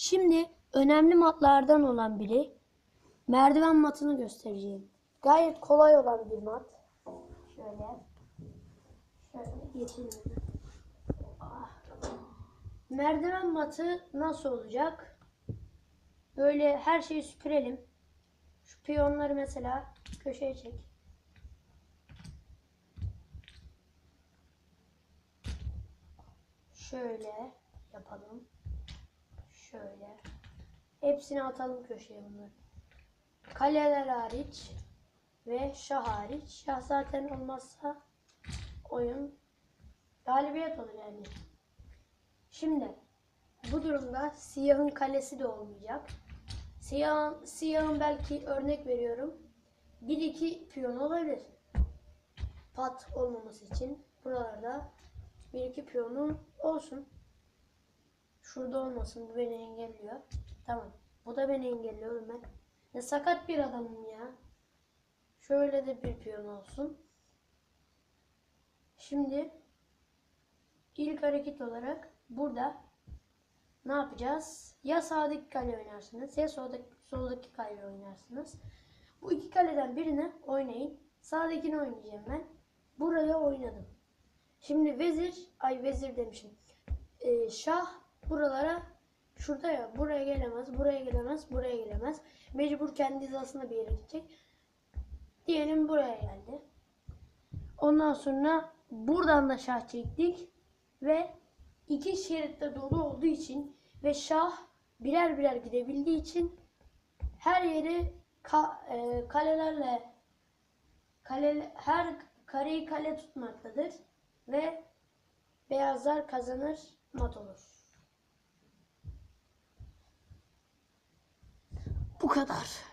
Şimdi önemli matlardan olan biri merdiven matını göstereceğim. Gayet kolay olan bir mat. Şöyle. Şöyle geçelim. Ah. Merdiven matı nasıl olacak? Böyle her şeyi süpürelim. Şu piyonları mesela köşeye çek. Şöyle yapalım. Şöyle. Hepsini atalım köşeye bunları. Kaleler hariç ve şah hariç. Şah zaten olmazsa oyun galibiyet olur yani. Şimdi bu durumda siyahın kalesi de olmayacak. Siyahın, siyahın belki örnek veriyorum. 1-2 piyon olabilir. Pat olmaması için buralarda 1-2 piyonu olsun. Şurada olmasın. Bu beni engelliyor. Tamam. Bu da beni engelliyor ben. Ne sakat bir adamım ya. Şöyle de bir piyon olsun. Şimdi ilk hareket olarak burada ne yapacağız? Ya sağdaki kale oynarsınız ya soldaki, soldaki kale oynarsınız. Bu iki kaleden birini oynayın. Sağdakini oynayacağım ben. Buraya oynadım. Şimdi vezir, ay vezir demişim. Ee, şah buralara şurada ya buraya gelemez, buraya gelemez, buraya gelemez. Mecbur kendi hizasında bir yere gidecek. Diyelim buraya geldi. Ondan sonra buradan da şah çektik ve iki şeritte dolu olduğu için ve şah birer birer gidebildiği için her yeri ka- e, kalelerle kale her kareyi kale tutmaktadır ve beyazlar kazanır mat olur. Bu kadar.